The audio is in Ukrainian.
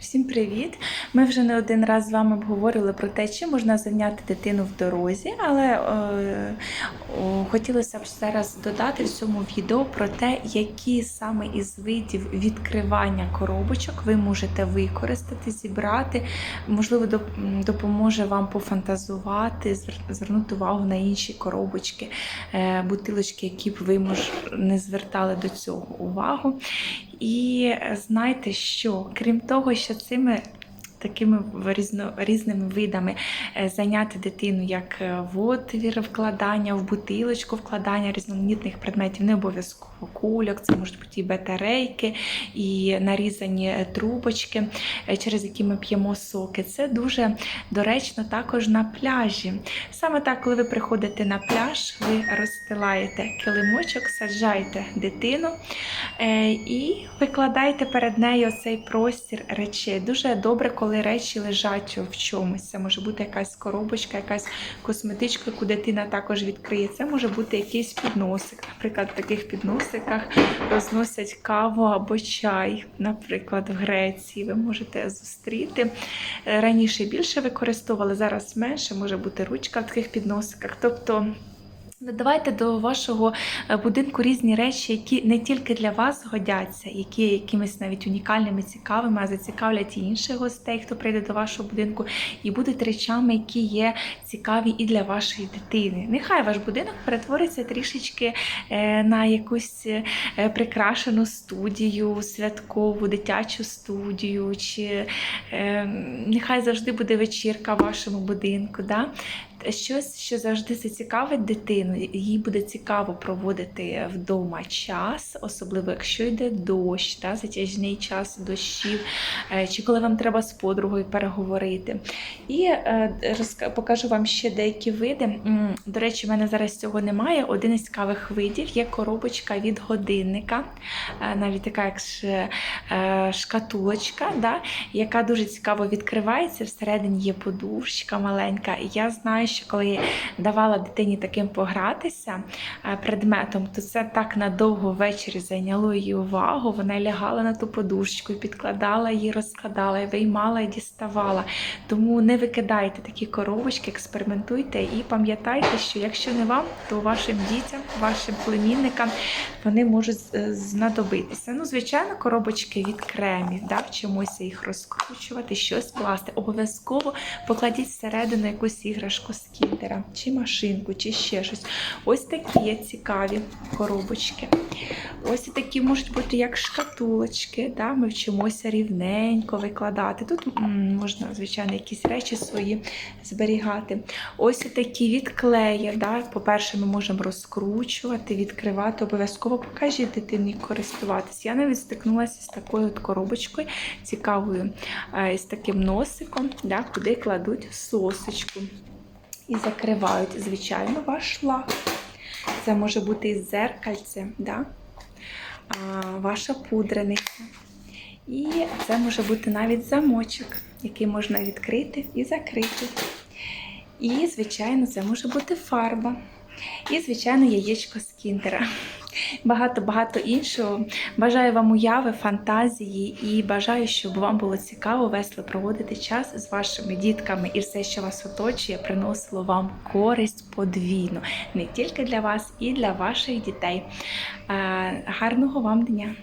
Всім привіт! Ми вже не один раз з вами обговорювали про те, чи можна зайняти дитину в дорозі, але е, о, хотілося б зараз додати в цьому відео про те, які саме із видів відкривання коробочок ви можете використати, зібрати. Можливо, допоможе вам пофантазувати, звернути увагу на інші коробочки, е, бутилочки, які б ви мож, не звертали до цього увагу. І знаєте, знайте, що? Крім того, що цими такими різно, різними видами е, зайняти дитину, як е, в отвір вкладання, в бутилочку вкладання різноманітних предметів, не обов'язково кульок, це можуть бути і батарейки, і нарізані е, трубочки, е, через які ми п'ємо соки. Це дуже доречно також на пляжі. Саме так, коли ви приходите на пляж, ви розстилаєте килимочок, саджаєте дитину е, і викладаєте перед нею цей простір речей. Дуже добре, коли речі лежать в чомусь. Це може бути якась коробочка, якась косметичка, яку дитина також відкриє. Це може бути якийсь підносик. Наприклад, таких підносиках розносять каву або чай. Наприклад, в Греції ви можете зустріти. Раніше більше використовували, зараз менше, може бути ручка в таких підносиках. Тобто Додавайте до вашого е, будинку різні речі, які не тільки для вас годяться, які є якимись навіть унікальними, цікавими, а зацікавлять і інших гостей, хто прийде до вашого будинку, і будуть речами, які є цікаві і для вашої дитини. Нехай ваш будинок перетвориться трішечки е, на якусь е, прикрашену студію, святкову, дитячу студію, чи е, нехай завжди буде вечірка в вашому будинку. Да? Щось, що завжди зацікавить дитину, їй буде цікаво проводити вдома час, особливо якщо йде дощ, та, затяжний час дощів, е, чи коли вам треба з подругою переговорити. І е, покажу вам ще деякі види. До речі, в мене зараз цього немає. Один із цікавих видів є коробочка від годинника, е, навіть така як шкатулочка, да, яка дуже цікаво відкривається. Всередині є подушечка маленька. І я знаю, що коли давала дитині таким погратися е, предметом, то це так надовго ввечері зайняло її увагу. Вона лягала на ту подушечку, підкладала її, розкладала, і виймала і діставала. Тому не викидайте такі коробочки, експериментуйте і пам'ятайте, що якщо не вам, то вашим дітям, вашим племінникам вони можуть е, знадобитися. Ну, звичайно, коробочки від кремів, да, вчимося їх розкручувати, щось класти. Обов'язково покладіть всередину якусь іграшку з чи машинку, чи ще щось. Ось такі є цікаві коробочки. Ось такі можуть бути як шкатулочки. Да? Ми вчимося рівненько викладати. Тут можна, звичайно, якісь речі свої зберігати. Ось такі від клея. Да? По-перше, ми можемо розкручувати, відкривати. Обов'язково покажіть дитині користуватись. Я навіть стикнулася з такою от коробочкою цікавою, е, з таким носиком, да? куди кладуть сосочку. І закривають, звичайно, ваш шлак. Це може бути і зеркальце, да? а, ваша пудрениця. І це може бути навіть замочок, який можна відкрити і закрити. І, звичайно, це може бути фарба. І, звичайно, яєчко з кіндера. Багато-багато іншого. Бажаю вам уяви, фантазії і бажаю, щоб вам було цікаво, весело проводити час з вашими дітками і все, що вас оточує, приносило вам користь подвійну. Не тільки для вас, і для ваших дітей. Е, Гарного вам дня!